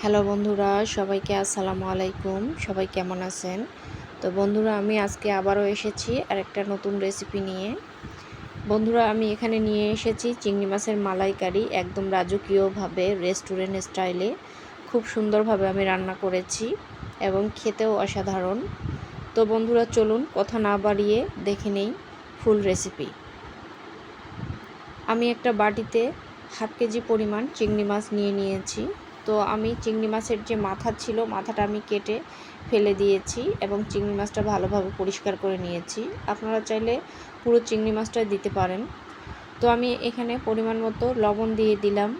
Hello বন্ধুরা, সবাইকে আসসালামু আলাইকুম। সবাই কেমন আছেন? তো বন্ধুরা, আমি আজকে আবারও এসেছি আর একটা নতুন রেসিপি নিয়ে। বন্ধুরা, আমি এখানে নিয়ে এসেছি চিংড়ি মাছের মালাইকারি একদম রাজকীয়ভাবে রেস্টুরেন্ট স্টাইলে খুব সুন্দরভাবে আমি রান্না করেছি এবং খেতেও অসাধারণ। তো বন্ধুরা, চলুন কথা না বাড়িয়ে দেখে নেই ফুল রেসিপি আমি একটা বাটিতে হাফ কেজি পরিমাণ চিংড়ি মাছ নিয়ে নিয়েছি। তো আমি চিংড়ি মাছের যে মাথা ছিল, মাথাটা আমি কেটে ফেলে দিয়েছি এবং চিংড়ি মাছটা ভালোভাবে পরিষ্কার করে নিয়েছি। আপনারা চাইলে পুরো চিংড়ি মাছটা দিতে পারেন। তো আমি এখানে পরিমাণ মতো লবণ দিয়ে দিলাম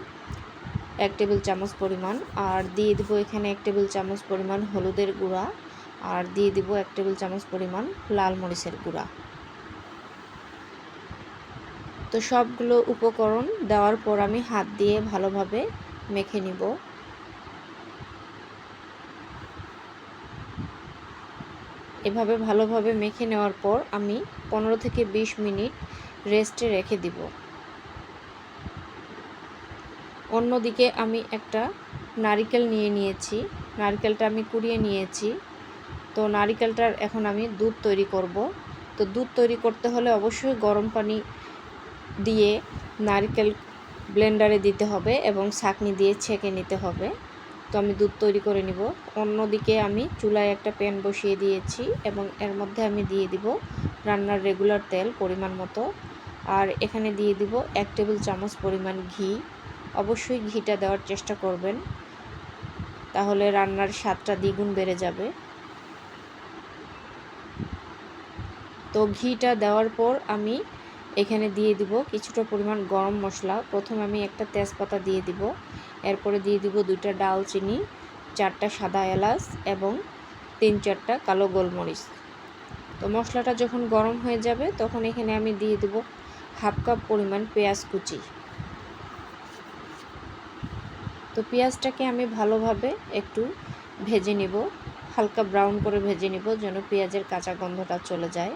এক টেবিল চামচ পরিমাণ। আর দিয়ে দিব এখানে এক টেবিল চামচ পরিমাণ হলুদের গুঁড়া। আর দিয়ে দিব এক টেবিল চামচ পরিমাণ লাল মরিচের গুঁড়া। তো সবগুলো উপকরণ দেওয়ার পর আমি হাত দিয়ে ভালোভাবে মেখে নিব। এভাবে ভালোভাবে মেখে নেওয়ার পর আমি পনেরো থেকে বিশ মিনিট রেস্টে রেখে দিব। অন্যদিকে আমি একটা নারিকেল নিয়ে নিয়েছি। নারিকেলটা আমি কুড়িয়ে নিয়েছি। তো নারিকেলটার এখন আমি দুধ তৈরি করব। তো দুধ তৈরি করতে হলে অবশ্যই গরম পানি দিয়ে নারকেল ব্লেন্ডারে দিতে হবে এবং ছাঁকনি দিয়ে ছেঁকে নিতে হবে। তো আমি দুধ তৈরি করে নিব। অন্যদিকে আমি চুলায় একটা প্যান বসিয়ে দিয়েছি এবং এর মধ্যে আমি দিয়ে দিব রান্নার রেগুলার তেল পরিমাণ মতো। আর এখানে দিয়ে দিব এক টেবিল চামচ পরিমাণ ঘি। অবশ্যই ঘিটা দেওয়ার চেষ্টা করবেন, তাহলে রান্নার স্বাদটা দ্বিগুণ বেড়ে যাবে। তো ঘিটা দেওয়ার পর আমি এখানে দিয়ে দিব কিছুটা পরিমাণ গরম মশলা। প্রথমে আমি একটা তেজপাতা দিয়ে দিব। এরপরে দিয়ে দিব দুইটা ডালচিনি, চারটা সাদা এলাচ এবং তিন চারটা কালো গোলমরিচ। তো মশলাটা যখন গরম হয়ে যাবে, তখন এখানে আমি দিয়ে দেব হাফ কাপ পরিমাণ পেঁয়াজ কুচি। তো পেঁয়াজটাকে আমি ভালোভাবে একটু ভেজে নেব, হালকা ব্রাউন করে ভেজে নেব যেন পেঁয়াজের কাঁচা গন্ধটা চলে যায়।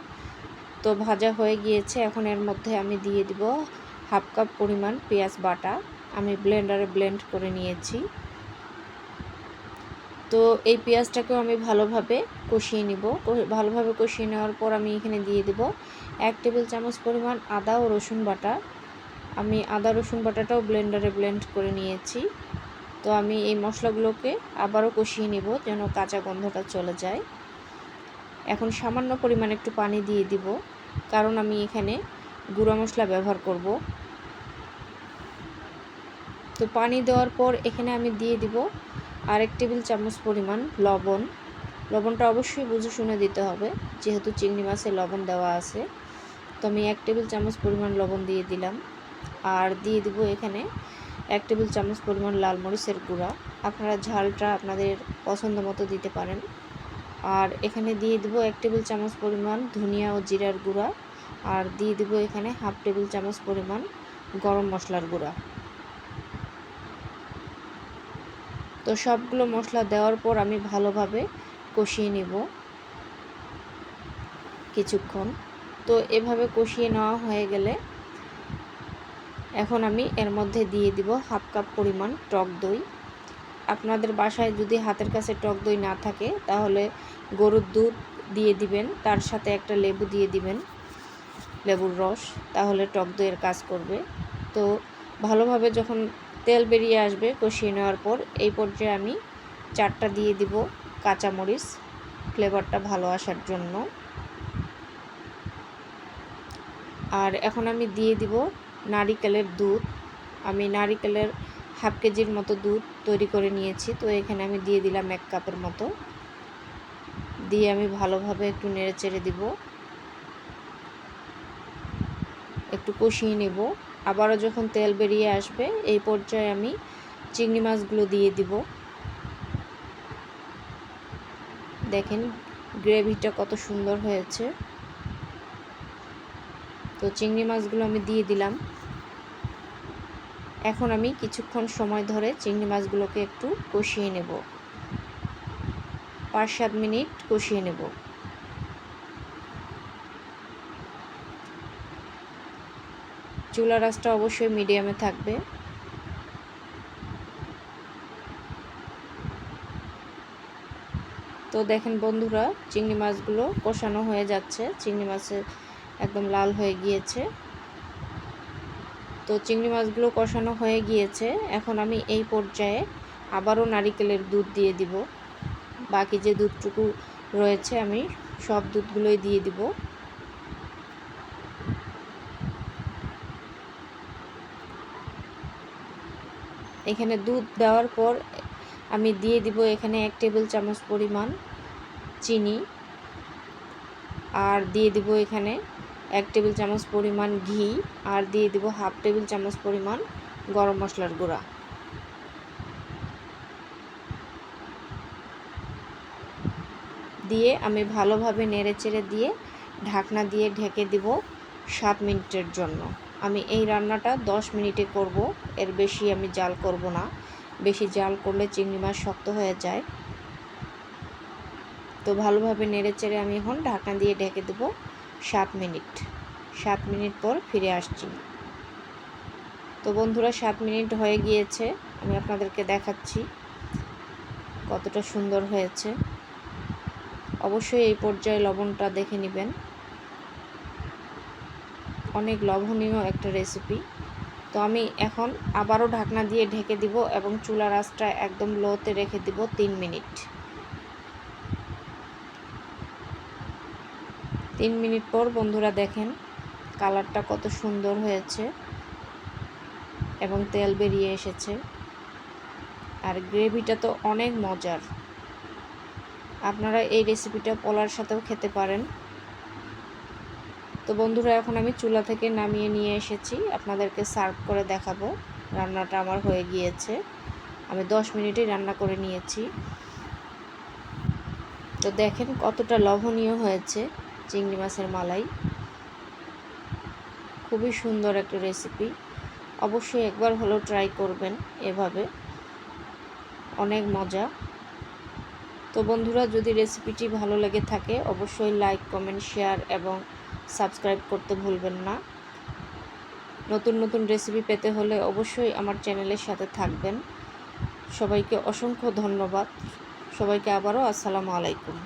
তো ভাজা হয়ে গিয়েছে। এখন এর মধ্যে আমি দিয়ে দিব হাফ কাপ পরিমাণ পেঁয়াজ বাটা। আমি ব্লেন্ডারে ব্লেন্ড করে নিয়েছি। তো এই পেঁয়াজটাকেও আমি ভালোভাবে কষিয়ে নিব। ভালোভাবে কষিয়ে নেওয়ার পর আমি এখানে দিয়ে দেব এক টেবিল চামচ পরিমাণ আদা ও রসুন বাটা। আমি আদা রসুন বাটাটাও ব্লেন্ডারে ব্লেন্ড করে নিয়েছি। তো আমি এই মশলাগুলোকে আবারও কষিয়ে নিব যেন কাঁচা গন্ধটা চলে যায়। এখন সামান্য পরিমাণ একটু পানি দিয়ে দিব, কারণ আমি এখানে গুঁড়া মশলা ব্যবহার করব। তো পানি দেওয়ার পর এখানে আমি দিয়ে দিব আরেক টেবিল চামচ পরিমাণ লবণ। লবণটা অবশ্যই বুঝে শুনে দিতে হবে, যেহেতু চিংড়ি মাছে লবণ দেওয়া আছে। তো আমি এক টেবিল চামচ পরিমাণ লবণ দিয়ে দিলাম। আর দিয়ে দিব এখানে এক টেবিল চামচ পরিমাণ লাল মরিচের গুঁড়া। আপনারা ঝালটা আপনাদের পছন্দ মতো দিতে পারেন। আর এখানে দিয়ে দেবো এক টেবিল চামচ পরিমাণ ধনিয়া ও জিরার গুঁড়া। আর দিয়ে দিব এখানে হাফ টেবিল চামচ পরিমাণ গরম মশলার গুঁড়া। তো সবগুলো মশলা দেওয়ার পর আমি ভালোভাবে কষিয়ে নেব কিছুক্ষণ। তো এভাবে কষিয়ে নেওয়া হয়ে গেলে এখন আমি এর মধ্যে দিয়ে দিব হাফ কাপ পরিমাণ টক দই। আপনাদের বাসায় যদি হাতের কাছে টক দই না থাকে, তাহলে গরুর দুধ দিয়ে দিবেন, তার সাথে একটা লেবু দিয়ে দিবেন, লেবুর রস, তাহলে টক দইয়ের কাজ করবে। তো ভালোভাবে যখন তেল বেরিয়ে আসবে কষিয়ে নেওয়ার পর, এই পর্যায়ে আমি চারটা দিয়ে দিব কাঁচামরিচ, ফ্লেভারটা ভালো আসার জন্য। আর এখন আমি দিয়ে দিব নারিকেলের দুধ। আমি নারিকেলের হাফ কেজির মতো দুধ তৈরি করে নিয়েছি। তো এখানে আমি দিয়ে দিলাম এক কাপের মতো। দিয়ে আমি ভালোভাবে একটু নেড়ে চেড়ে দিব। একটু কষিয়ে নেব। আবারও যখন তেল বেরিয়ে আসবে, এই পর্যায়ে আমি চিংড়ি মাছগুলো দিয়ে দিব। দেখেন, গ্রেভিটা কত সুন্দর হয়েছে। তো চিংড়ি মাছগুলো আমি দিয়ে দিলাম। এখন আমি কিছুক্ষণ সময় ধরে চিংড়ি মাছগুলোকে একটু কষিয়ে নেব। পাঁচ সাত মিনিট কষিয়ে নেব। চুলা রাসটা অবশ্যই মিডিয়ামে থাকবে। তো দেখেন বন্ধুরা, চিংড়ি মাছগুলো কষানো হয়ে যাচ্ছে। চিংড়ি মাছের একদম লাল হয়ে গিয়েছে। তো চিংড়ি মাছগুলো কষানো হয়ে গিয়েছে। এখন আমি এই পর্যায়ে আবারও নারিকেলের দুধ দিয়ে দিব। বাকি যে দুধটুকু রয়েছে আমি সব দুধগুলোই দিয়ে দিব। এখানে দুধ দেওয়ার পর আমি দিয়ে দিব এখানে এক টেবিল চামচ পরিমাণ চিনি। আর দিয়ে দিব এখানে এক টেবিল চামচ পরিমাণ ঘি আর দিয়ে দিব হাফ টেবিল চামচ পরিমাণ গরম মশলার গুঁড়া। দিয়ে আমি ভালোভাবে নেড়ে চেড়ে দিয়ে ঢাকনা দিয়ে ঢেকে দিব সাত মিনিটের জন্য। আমি এই রান্নাটা দশ মিনিটে করব, এর বেশি আমি জাল করব না। বেশি জাল করলে চিংড়ি মাছ শক্ত হয়ে যায়। তো ভালোভাবে নেড়ে চেড়ে আমি এখন ঢাকনা দিয়ে ঢেকে দেবো। সাত মিনিট। সাত মিনিট পর ফিরে আসছি। তো বন্ধুরা, সাত মিনিট হয়ে গিয়েছে। আমি আপনাদেরকে দেখাচ্ছি কতটা সুন্দর হয়েছে। অবশ্যই এই পর্যায়ে লবণটা দেখে নেবেন। অনেক লবণীয় একটা রেসিপি তো আমি এখন আবারও ঢাকনা দিয়ে ঢেকে দিব এবং চুলার আঁচটা একদম লোতে রেখে দিব তিন মিনিট। তিন মিনিট পর বন্ধুরা দেখেন কালারটা কত সুন্দর হয়েছে এবং তেল বেরিয়ে এসেছে। আর গ্রেভিটা তো অনেক মজার। আপনারা এই রেসিপিটা পোলার সাথেও খেতে পারেন। তো বন্ধুরা, এখন আমি চুলা থেকে নামিয়ে নিয়ে এসেছি। আপনাদেরকে সার্ভ করে দেখাবো। রান্নাটা আমার হয়ে গিয়েছে। আমি দশ মিনিটেই রান্না করে নিয়েছি। তো দেখেন কতটা লবণীয় হয়েছে। চিংড়ি মাছের মালাই। খুবই সুন্দর একটা রেসিপি অবশ্যই একবার হলেও ট্রাই করবেন এভাবে। অনেক মজা। তো বন্ধুরা, যদি রেসিপিটি ভালো লেগে থাকে, অবশ্যই লাইক কমেন্ট শেয়ার এবং সাবস্ক্রাইব করতে ভুলবেন না। নতুন নতুন রেসিপি পেতে হলে অবশ্যই আমার চ্যানেলের সাথে থাকবেন। সবাইকে অসংখ্য ধন্যবাদ। সবাইকে আবারও আসসালামু আলাইকুম।